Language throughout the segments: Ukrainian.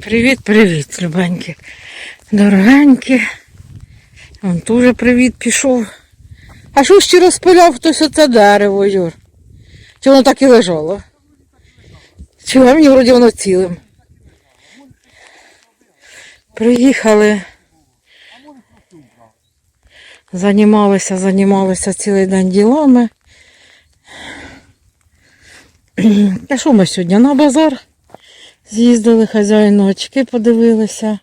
Привіт, привіт, любенькі. Дорогенькі. Вон дуже привіт пішов. А що чи розпиляв хтось оце дерево, Юр? Чи воно так і лежало? Чи мені вроді воно цілим? Приїхали. Займалися, займалися цілий день ділами. А що ми сьогодні? На базар з'їздили, хазяїну очки подивилися.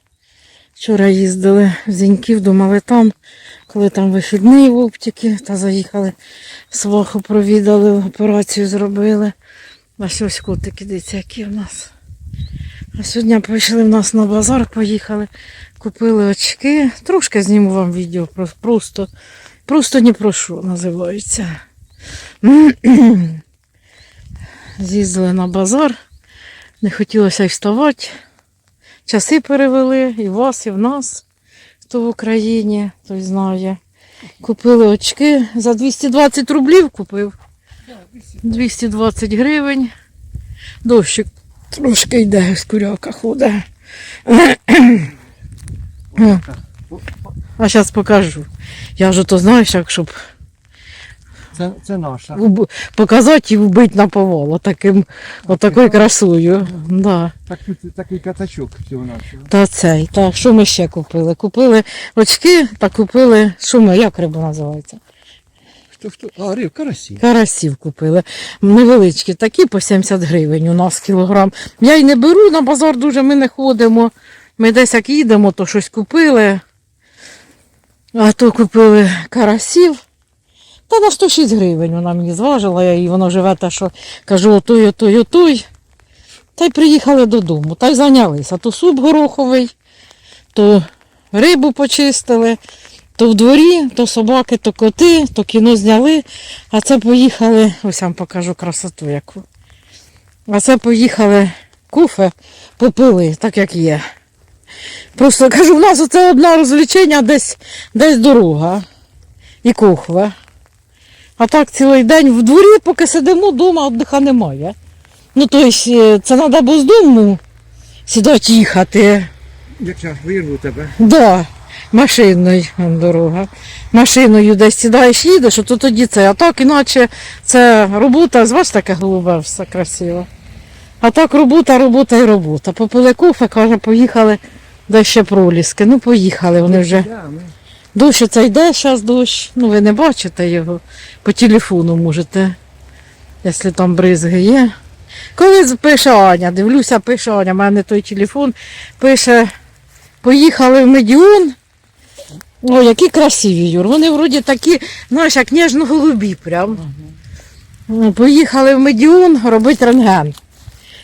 Вчора їздили в Зіньків, думали там, коли там вихідний в оптики, та заїхали сваху, провідали, операцію зробили. Ось ось котики, дивіться, які в нас. А сьогодні прийшли в нас на базар, поїхали, купили очки. Трошки зніму вам відео, просто, просто не про що називається. З'їздили на базар, не хотілося й вставати. Часи перевели і в вас, і в нас, хто в Україні, той знає. Купили очки за 220 рублів купив. 220 гривень. Дощик трошки йде, з куряка ходить. А зараз покажу. Я вже то знаєш, як щоб Це, це наша. уб- показати і вбити на поволо таким, отакою красою. Да. Такий, такий катачок всього нашого. Та цей. Так, що ми ще купили? Купили очки та купили, що ми, як риба називається? Хто хто? А, риб, карасі. Карасів купили. Невеличкі, такі по 70 гривень у нас кілограм. Я й не беру на базар дуже, ми не ходимо. Ми десь як їдемо, то щось купили. А то купили карасів. Та на 106 гривень вона мені зважила, і воно живе те, що кажу, отой, отой, отой. Та й приїхали додому, та й зайнялися. То суп гороховий, то рибу почистили, то в дворі, то собаки, то коти, то кіно зняли. А це поїхали, ось я вам покажу красоту яку. А це поїхали куфе, попили, так як є. Просто кажу, в нас оце одне розвлечення, десь, десь дорога і кухва. А так цілий день в дворі, поки сидимо, вдома віддиха немає. Ну, тобто, це треба бездумно сідати їхати. Як час вирву тебе. Да, машиною дорога. Машиною десь сідаєш, їдеш, то тоді це. А так іначе це робота, з вас таке голубе, все красиво. А так робота, робота і робота. Попили кофе, каже, поїхали де ще проліски. Ну, поїхали вони вже. Дощ оце йде, зараз дощ. Ну, ви не бачите його. По телефону можете, якщо там бризги є. Коли пише Аня, дивлюся, пише Аня, в мене той телефон, пише, поїхали в Медіон. О, які красиві, Юр. Вони вроді такі, знаєш, як ніжно-голубі прям. Ну, Поїхали в Медіон робити рентген.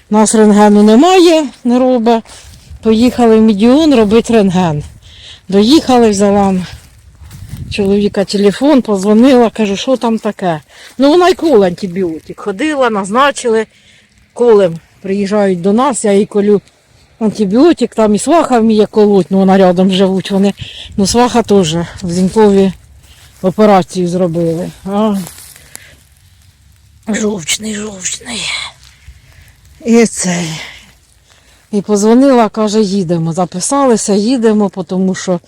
У нас рентгену немає, не робить. Поїхали в Медіон робити рентген. Доїхали, взяла чоловіка телефон, позвонила, кажу, що там таке. Ну вона й коле антибіотик. Ходила, назначили, колем приїжджають до нас, я їй колю антибіотик, там і сваха вміє колоть, ну вона рядом живуть вони. Ну сваха теж в Зінькові операцію зробили. А, жовчний, жовчний. І цей. І позвонила, каже, їдемо. Записалися, їдемо, тому що,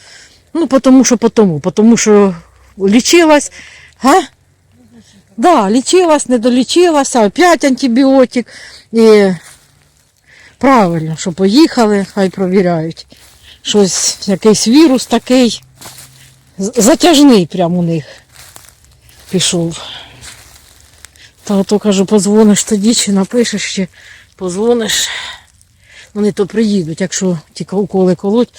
ну, тому що, тому, тому що лічилась, га? Да, лічилась, не долічилася, опять антибіотик. І правильно, що поїхали, хай провіряють. Щось, якийсь вірус такий затяжний прямо у них пішов. Та то кажу, позвониш тоді чи напишеш, чи позвониш. Вони то приїдуть, якщо тільки уколи колоть,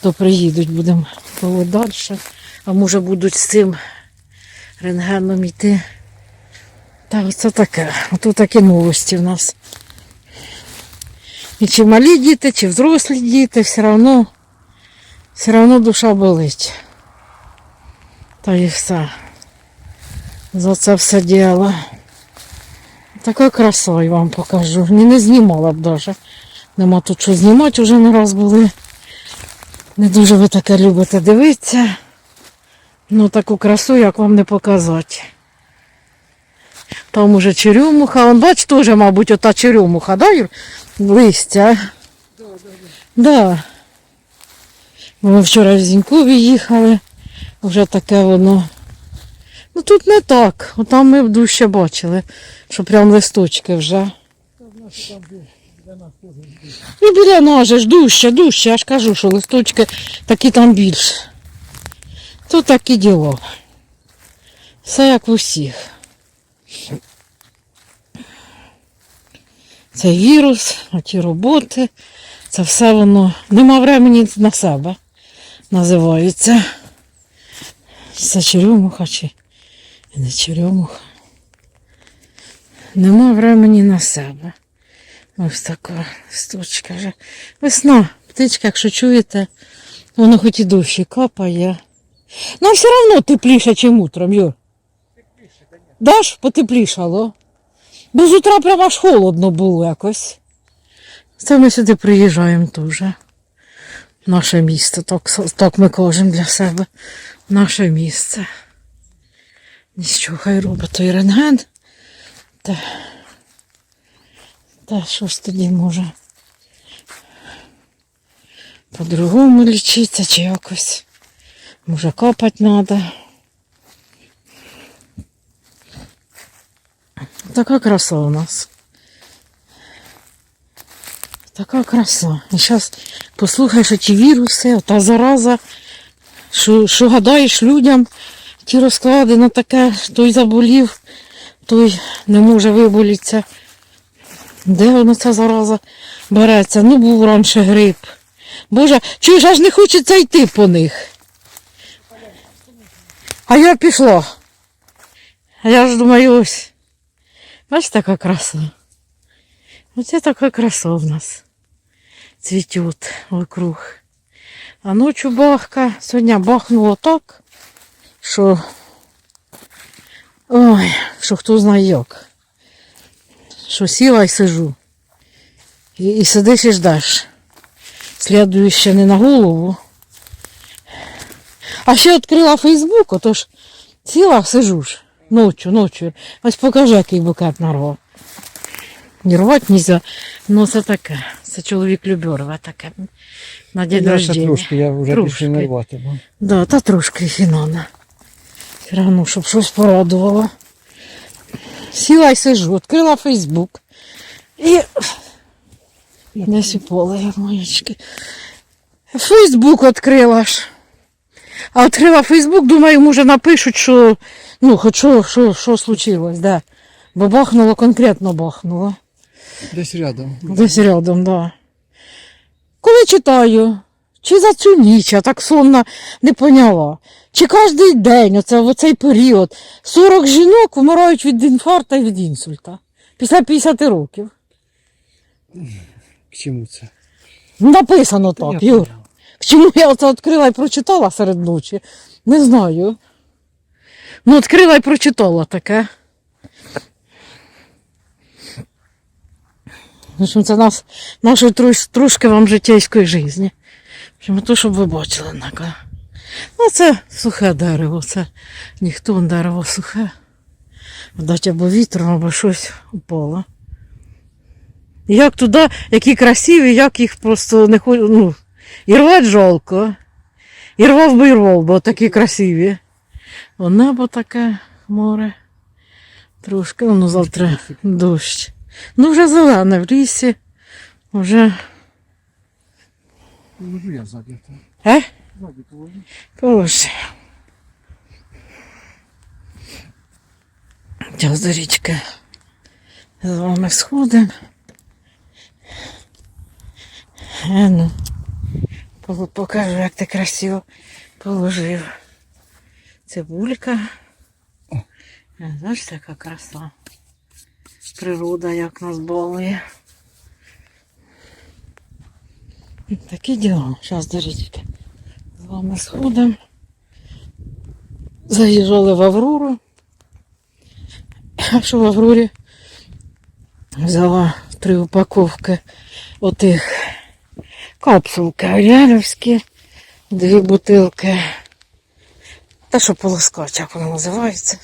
то приїдуть, будемо колоть далі. А може будуть з цим рентгеном йти. Та оце таке. Ото такі новості в нас. І чи малі діти, чи взрослі діти, все одно, все одно душа болить. Та і все. За це все діло. Така краса я вам покажу. Ні, не знімала б даже. Нема тут що знімати, вже не раз були. Не дуже ви таке любите дивитися. Ну таку красу, як вам не показати. Там уже черемуха. Он бач теж, мабуть, ота черемуха, да, Юр? Листя. Да. Ми вчора в Зінькові їхали, вже таке воно. Ну тут не так. Отам ми в душі бачили, що прям листочки вже. І біля нас ж дужче, дужче, я ж кажу, що листочки такі там більше. Тут такі діло. Все як в усіх. Це вірус, ті роботи, це все воно. Нема времени на себе називається. Це черемуха чи не черемуха. Нема времени на себе. Ось така листочка вже. Весна, птичка, якщо чуєте, воно хоч і дощі капає. Ну, все одно тепліше, ніж утром, Юр. Тепліше, Даш, потеплішало. Бо з утра прямо аж холодно було якось. Це ми сюди приїжджаємо теж. Наше місто, так, так ми кажемо для себе. Наше місце. Нічого, хай робить той рентген. Та, та що ж тоді може? По-другому лічитися чи якось. Може копати треба. Така краса у нас. Така краса. І зараз послухаєш ті віруси, та зараза, що, що гадаєш людям, ті розклади на таке, той заболів, той не може виболітися. Де воно ця зараза береться? Ну, був раніше грип. Боже, чуєш, аж не хочеться йти по них. А я пішла. А я ж думаю, ось. Бачиш, така краса. Оце така краса в нас. Цвітет вокруг. А ночью бахка. Сьогодні бахнуло так, що. Ой, що хто знає як. Що сіла і сижу. І, і сидиш і ждеш. Слідуюче не на голову. А ще відкрила Фейсбук, отож сіла, сижу ж. Ночью, ночью. Ось покажи, який букет нарвав. Не рвати нельзя, ну це таке. Це чоловік любить рве таке. На день Я ще рождения. трошки, я вже Трошки. не рвати. бо Да, та трошки фінана. Все равно, щоб щось порадувало. Сіла і сижу, відкрила Фейсбук. І десь у поле моєчки. Фейсбук відкрила ж. А відкрила Фейсбук, думаю, може напишуть, що ну, хоч що, що, що случилось, да. Бо бахнуло, конкретно бахнуло. Десь рядом. Десь рядом, да. Коли читаю, чи за цю ніч, я так сонно не поняла. Чи кожен день, оце, в цей період, 40 жінок вмирають від інфаркта і від інсульта. Після 50 років. К чому це? Написано так, Юр. понял. Чому я оце відкрила і прочитала серед ночі? Не знаю. Ну, відкрила і прочитала таке. В це нас, нашої трошки вам життєйської житті. В общем, то, щоб ви бачили. Ну, це сухе дерево, це ніхто дерево сухе. Вдать або вітром, або щось упало. Як туди, які красиві, як їх просто не хочу. Ну, і рвать жалко. І рвав би і рвав, бо такі красиві. О, небо таке, море. Трошки, ну завтра дощ. Ну вже зелене в лісі. Вже. Е? Положи. Річки з вами сходимо. Ну, покажу, як ти красиво положив. Цибулька. Знаєш, яка краса. Природа як нас балує. Такі діла. Зараз до річки. З вами сходимо. Заїжджали в Аврору. А що в Аврорі? Взяла три упаковки отих капсулки Орялівські, дві бутилки. Та що полоскач, як воно називається?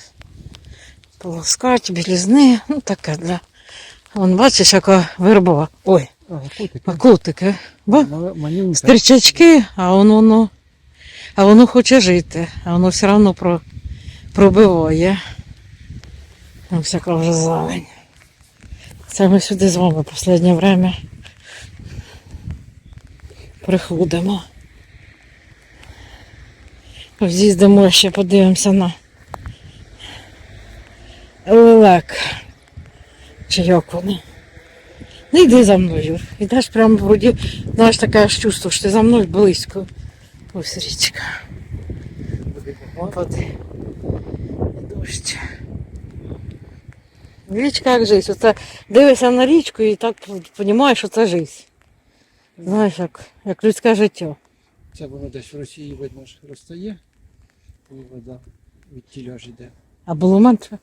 Полоскач, білізни, ну таке для. Вон бачиш, яка верба. Ой. Котики. Бо стрічачки, а воно, воно, а воно хоче жити, а воно все одно про, пробиває. Ось яка вже зелень. Це ми сюди з вами останнє время приходимо. З'їздимо ще подивимося на лелек. Чи як вони? Не йди за мною. Йдеш прямо вроді, знаєш, таке чувство, що ти за мною близько. Ось річка. Води. І Дощ. Річка як жизнь. Оце дивишся на річку і так розумієш, що це жизнь. Знаєш, як, як людське життя. Це воно десь в Росії, видно, ж розстає, коли вода від тіля ж йде. А було менше?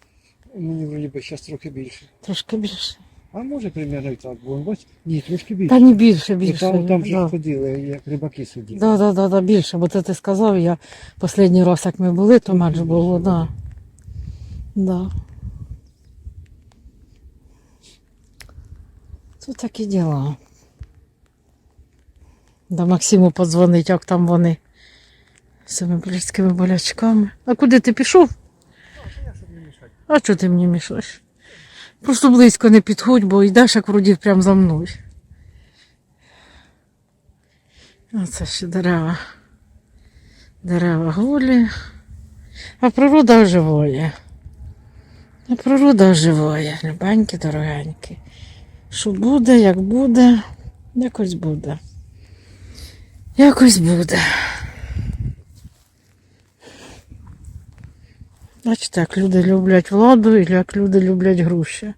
Мені вроді би зараз трохи більше. Трошки більше. А може примерно і так було. Бач? Ні, трошки більше. Та не більше, Ну, більше. Там, там же да. ходили, як рибаки сиділи. Да, да, да, да, більше, бо це ти сказав, я останній раз, як ми були, то менше було, да. Да. Це такі діла. Да Максиму подзвонить, як там вони з цими близькими болячками. А куди ти пішов? А чого ти мені мішаєш? Просто близько не підходь, бо йдеш, як вроді прямо за мною. Оце ще дерева. Дерева голі. А природа оживає. А природа оживає. Любенькі, дорогенькі. Що буде, як буде, якось буде. Якось буде. Бачите, як люди люблять владу і як люди люблять гроші.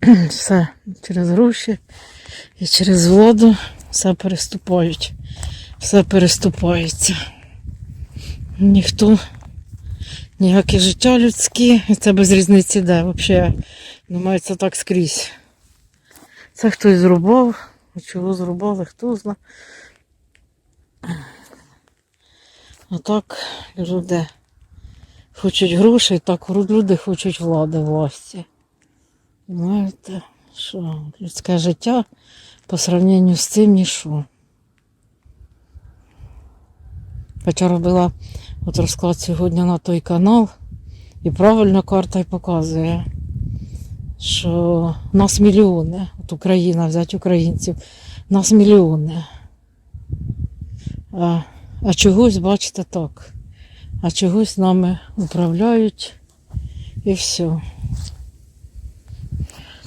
Все через гроші і через владу все переступають. Все переступається. Ніхто, ніяке життя людське, це без різниці де. Взагалі, думаю, це так скрізь. Це хтось зрубав, чого зрубали, хто знає. А так люди хочуть грошей, так люди хочуть влади власті. Знаєте, що людське життя по сравненню з цим ніщо. Хоча робила от розклад сьогодні на той канал, і правильно карта й показує, що нас мільйони, от Україна взяти українців, нас мільйони. А, а чогось, бачите, так. А чогось нами управляють і все.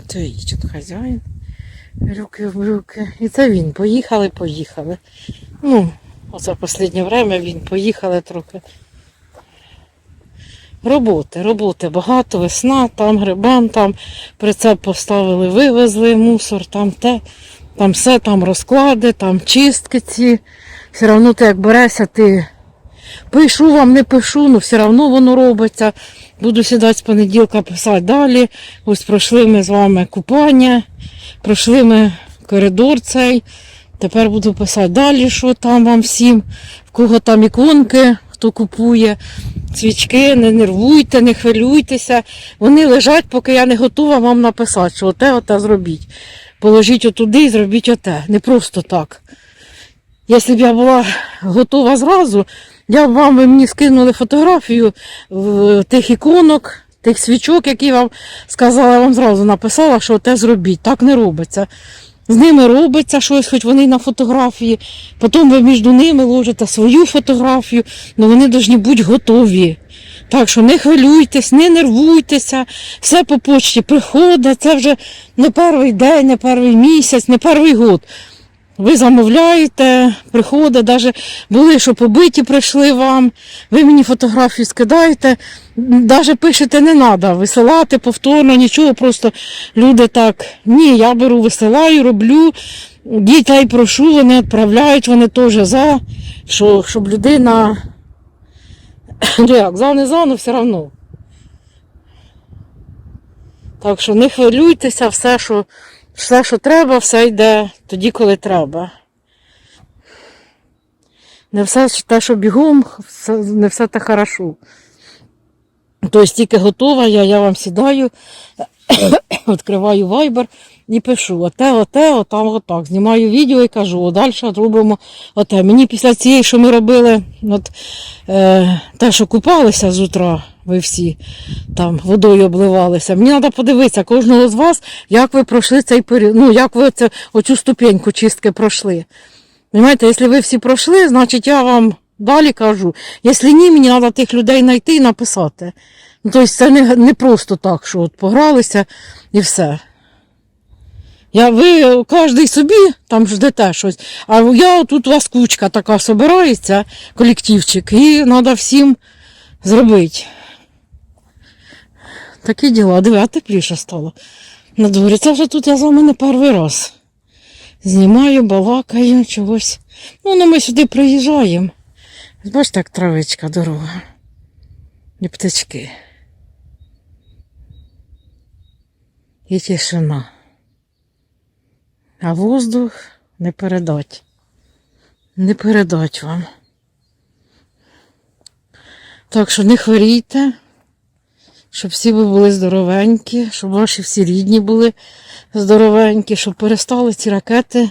Це її тут хазяїн. Руки в руки. І це він. Поїхали, поїхали. Ну, оце останнє время він поїхали трохи. Роботи, роботи багато, весна, там грибан, там прицеп поставили, вивезли мусор, там те, там все, там розклади, там чистки ці. Все одно ти як берешся, ти пишу вам, не пишу, ну все одно воно робиться. Буду сідати з понеділка писати далі. Ось пройшли ми з вами купання, пройшли ми коридор цей. Тепер буду писати далі, що там вам всім, в кого там іконки, хто купує свічки, не нервуйте, не хвилюйтеся. Вони лежать, поки я не готова вам написати, що оте, оте зробіть. Положіть отуди і зробіть оте. Не просто так. Якщо б я була готова зразу, я вам ви мені скинули фотографію тих іконок, тих свічок, які вам сказала, я вам зразу написала, що те зробіть. Так не робиться. З ними робиться щось, хоч вони на фотографії. Потім ви між ними ложите свою фотографію, але вони повинні бути готові. Так що не хвилюйтесь, не нервуйтеся, все по почті приходить, це вже не перший день, не перший місяць, не перший год. Ви замовляєте, приходить, навіть були, що побиті прийшли вам, ви мені фотографію скидаєте, навіть пишете не треба висилати повторно, нічого, просто люди так, ні, я беру, висилаю, роблю, дітей прошу, вони відправляють, вони теж за, що, щоб людина, ну як, за не за, але все одно. Так що не хвилюйтеся, все, що все, що треба, все йде тоді, коли треба. Не все те, що бігом, не все те хорошо. Тобто тільки готова, я, я вам сідаю, відкриваю Viber і пишу оте, оте, отам, отак. Знімаю відео і кажу, далі робимо оте. Мені після цієї, що ми робили, от, е, те, що купалися з утра, ви всі там водою обливалися. Мені треба подивитися кожного з вас, як ви пройшли цей період, ну, як ви це, оцю ступеньку чистки пройшли. Понимаєте, якщо ви всі пройшли, значить я вам далі кажу. Якщо ні, мені треба тих людей знайти і написати. Ну, тобто це не, не просто так, що от погралися і все. Я, ви кожен собі там ждете щось. А я тут у вас кучка така собирається, колективчик, і треба всім зробити. Такі діла. Диви, а тепліше стало. На дворі. Це вже тут я з вами не перший раз. Знімаю, балакаю, чогось. Ну, ну ми сюди приїжджаємо. Бачите, як травичка, дорога. І птички. І тишина. А воздух не передать. Не передать вам. Так що не хворійте, щоб всі ви були здоровенькі, щоб ваші всі рідні були здоровенькі, щоб перестали ці ракети,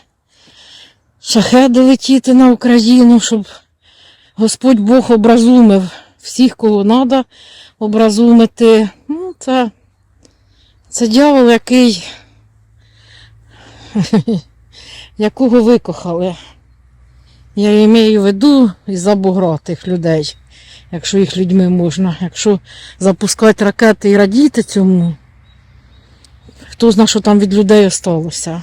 шахеди летіти на Україну, щоб Господь Бог образумив всіх, кого треба образумити. Ну, це, це дьявол, який, якого викохали. Я маю в виду із-за бугра тих людей, якщо їх людьми можна. Якщо запускати ракети і радіти цьому, хто знає, що там від людей осталося.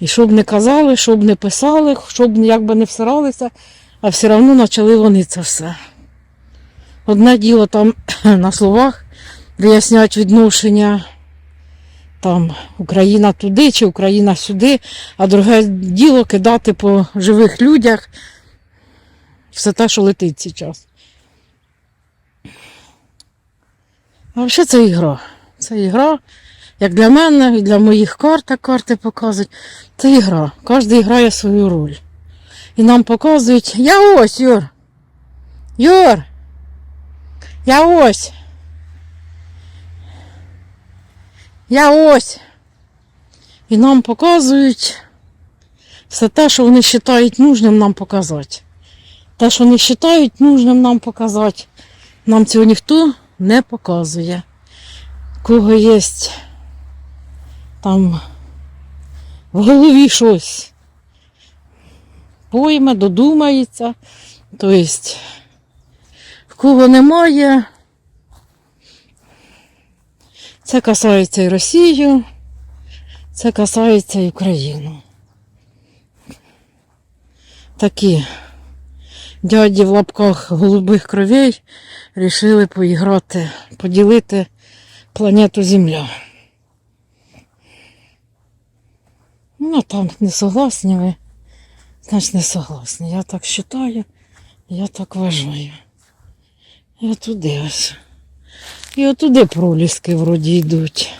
І що б не казали, що б не писали, що б як би не всиралися, а все одно почали вони це все. Одне діло там на словах вияснять відношення там Україна туди чи Україна сюди, а друге діло кидати по живих людях все те, що летить зараз. А взагалі це ігра. Це ігра, як для мене і для моїх карт, карти показують. Це ігра. Кожен грає свою роль. І нам показують, я ось, Юр. Юр. Я ось. Я ось. І нам показують все те, що вони вважають нужним нам показати. Те, що вони вважають нужним нам показати, нам цього ніхто не показує. Кого є там в голові щось пойме, додумається. Тобто, в кого немає, це касається і Росію, це касається і Україну. Такі дяді в лапках голубих кровей рішили поіграти, поділити планету Земля. Ну, там не согласні ви. Значить, не согласні. Я так вважаю, я так вважаю. І отуди ось. І отуди проліски вроді йдуть.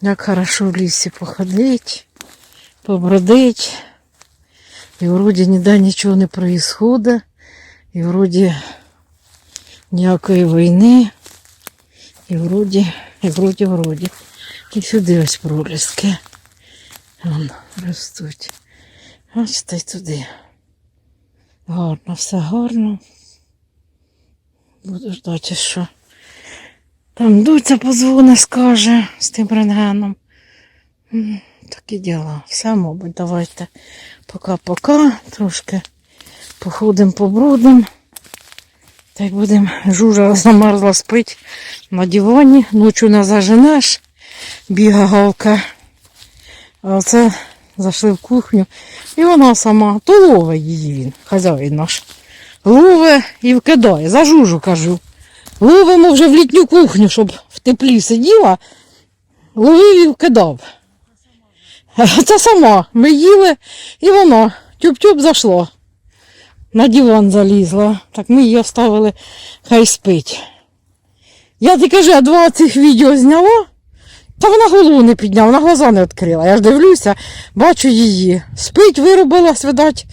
Як хорошо в лісі походить, побродить. І вроді ніде нічого не происходить. І вроді ніякої війни. І вроді, і вроді, вроді. І сюди ось проліски. Вон ростуть. Бачите, й туди. Гарно, все гарно. Буду ждати, що там Дуця позвоне, скаже з тим рентгеном. Такі діла. Все, мабуть, давайте пока-пока. Трошки походимо, побрудимо. Так будемо. Жужа замерзла спить на дивані. Ночі не заженеш. Біга галка. А оце зайшли в кухню. І вона сама, то лове її він, хазяїн наш. Лове і вкидає. За жужу кажу. Ловимо вже в літню кухню, щоб в теплі сиділа. Ловив і вкидав. Це сама. Ми їли, і воно тюб-тюб зайшло. На диван залізла. Так ми її оставили, хай спить. Я ти кажу, я два цих відео зняла, та вона голову не підняла, вона глаза не відкрила. Я ж дивлюся, бачу її. Спить, виробилась, видать,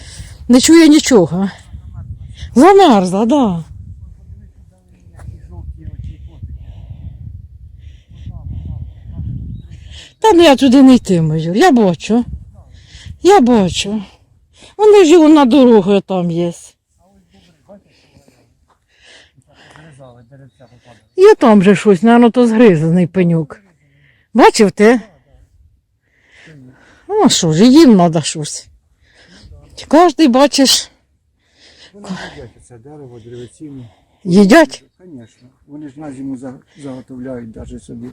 не чує нічого. Замерзла, так. Да. Та ну я туди не йтиму. Я бачу. Я бачу. Вони ж його на дорогу там є. Є там же щось, напевно, то згризаний пенюк. Бачив ти? Ну, що ж, їм треба щось. Кожний, бачиш, Вони їдять це дерево, древесину. їдять. Звісно. Вони ж на зиму заготовляють, навіть собі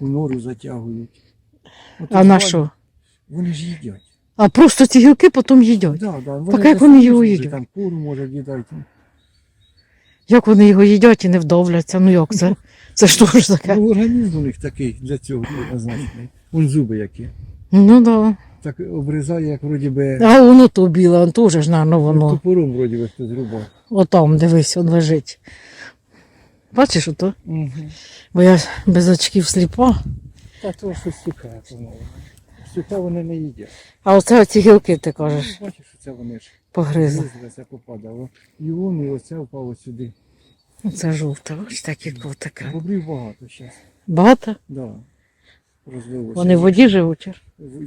у нору затягують. От А на що? Вони ж їдять. А просто ці гілки потім їдять. Да, да. Так як вони його їдять? Там куру може їдати. Як вони його їдять і не вдовляться? Ну як це? Це ж таке. Ну, організм у них такий для цього призначений. Вон зуби які. Ну да. Так обрізає, як вроді би А воно то біле, он теж ж, напевно, воно. топором вроді би хтось рубав. Отам, дивись, он лежить. Бачиш ото? Угу. Бо я без очків сліпа. Та то щось сухе, по-моєму. Сухе вони не їдять. А оце оці гілки, ти кажеш, Бачиш, що це вони ж погризли. гризли, це попадало. І воно, і оце впало сюди. Це жовте, ось такі котики. Бобрів багато зараз. Багато? Да. Розвилося. Вони в воді живуть.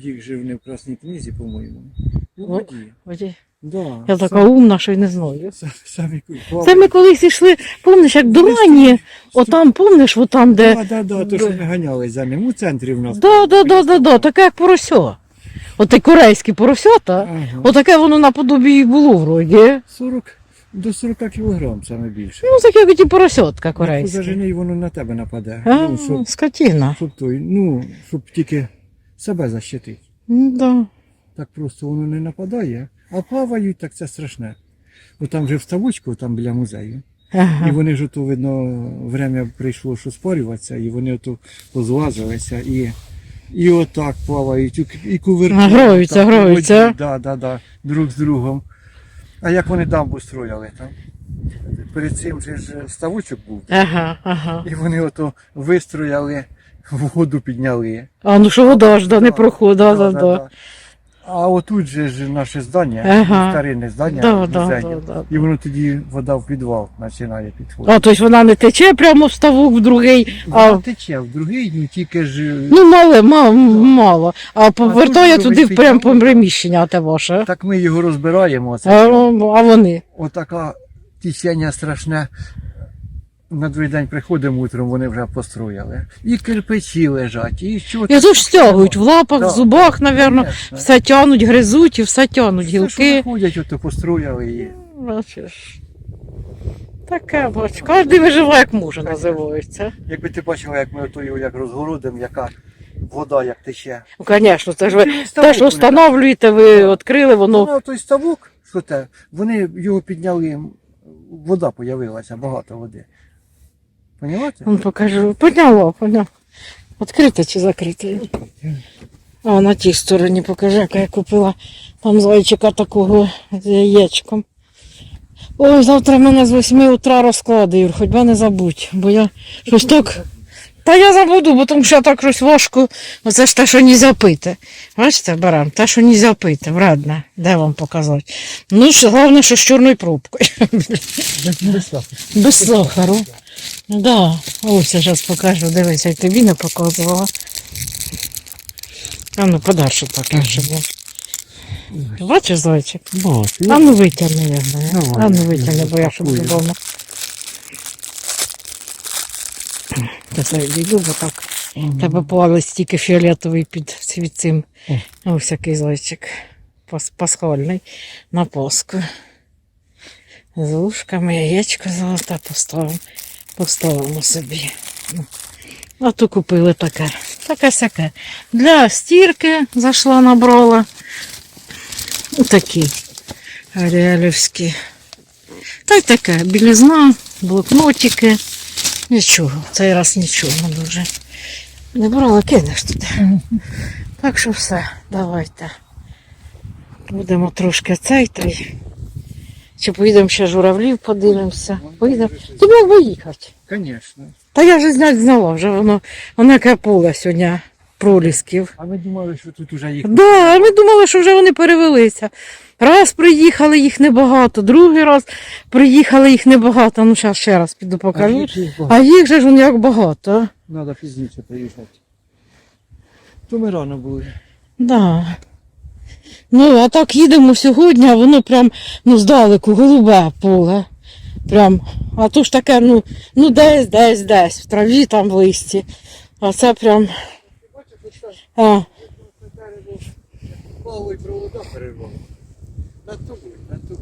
Їх жив не в Красній книзі, по-моєму. У воді. воді. Да. Я така умна, що й не знаю. Самі, самі Це ми колись йшли, помниш, як до рані, отам, помниш, отам, де. Так, так, так, то що ми ганялись за ним. У центрі в нас. Да, да, да, да, да, таке як порося. Оте корейське поросята, Ага. отаке воно наподобі і було вроді. 40 до 40 кілограм саме більше. Ну, таке як ті поросятка корейські. Зажени, і воно на тебе нападе. А, Ну, щоб, скотина. щоб той, ну, щоб тільки себе защитити. Ну, да. Так просто воно не нападає. А плавають, так це страшне. Бо там вже в ставочку, там біля музею. І вони ж ото, видно, время прийшло, що спорюватися, і вони ото позлазилися і, і отак плавають, і- кувиркують. Граються. воді, Да, да, да, друг з другом. А як вони дамбу строяли там? Перед цим же ж ставочок був. Ага, ага. І вони ото вистрояли, воду підняли. А ну що вода ж да, не проходить, да, да, да. А отут же ж наше здання, Ага. старинне здання, Да, да, музею. да, да. І воно тоді вода в підвал починає підходити. А тобто вона не тече прямо в ставок в другий, Вона а тече в другий, ну тільки ж ну мале, мало, мало. А повертає тут туди прямо по приміщення те ваше. так ми його розбираємо. А, а вони? Отака течення страшне. На другий день приходимо утром, вони вже построїли. І кирпичі лежать, і що І то ж стягують в лапах, в зубах, Конечно. все тянуть, гризуть і все тянуть Все, що гілки. виходять, ото построїли і. Бачиш. Таке, бач, кожен виживає як може, називається. Якби ти бачила, як ми ото його як розгородимо, яка вода як тече. Ну, звісно, це ж ви Ставок те, що встановлюєте, ви відкрили, воно. Ну, той ставок, що те, вони його підняли, вода появилася, багато води. Понімаєте? Он покажу. Подняла, подняла. Відкрите чи закрите? А на тій стороні покажи, яка я купила там зайчика такого з яєчком. Ой, завтра мене з 8 утра розклади, Юр, хоч би не забудь, бо я щось так. Та я забуду, бо тому що так щось важко. Оце ж те, що нельзя пити. Бачите, беремо, те, що нельзя пити, вредне. Де вам показати? Ну, головне, що з чорною пробкою. Без сахару. Да, ось я зараз покажу, дивись, я тобі не показувала. А ну подальше покажу. Бачиш, зайчик? А ну витягни його. Давай, А ну я витягни, бо я щоб запакую. додому. Я зараз бо так. Тебе плавить стільки фіолетовий під цим- цим. О. Ось який зайчик. Пас- Пасхальний на Пасху. З ушками, яєчко золоте поставимо. Поставимо собі. Ну. А то купили таке. Таке сяке. Для стірки зайшла, набрала. Такі аріалівські. Та й таке. Білізна, блокнотики. Нічого. Цей раз нічого не дуже. Не брала, кинеш туди. Так що все, давайте. Будемо трошки цей та й. Чи поїдемо ще журавлів, подивимося. Поїдемо. Тобі як виїхати. Звісно. Та я вже знять знала, вже воно, воно яке поле сьогодні пролісків. А ми думали, що тут уже їх. Да, ми думали, що вже вони перевелися. Раз приїхали, їх небагато, другий раз приїхали, їх небагато. Ну, зараз ще раз піду покажу. їх багато. А їх же ж вон як багато. Треба пізніше приїхати. То ми рано були. Да. Ну, а так їдемо сьогодні, а воно прям ну, здалеку, голубе поле. Прям. А то ж таке, ну, ну десь, десь, десь, в траві там в листі. А це прям. А, Мало провода перервало. На ту, на ту.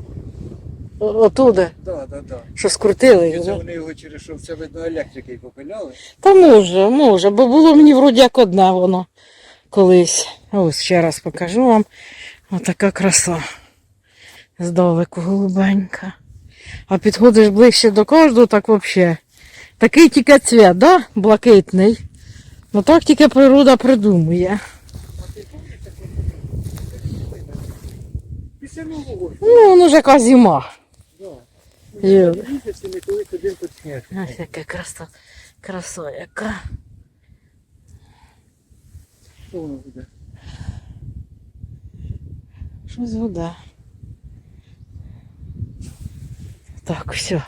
о- отуди, Да, да, да. що скрутили. Його, це вони його через що це видно електрики попиляли. Та може, може, бо було мені вроді як одне воно колись. Ось ще раз покажу вам. Отака краса. Здалеку голубенька. А підходиш ближче до кожного, так взагалі. Такий тільки цвіт, да? Блакитний. Ну так тільки природа придумує. Ну, воно ж яка зима. Ось яка краса. Краса яка. Що воно буде? Щось вода. Так, все.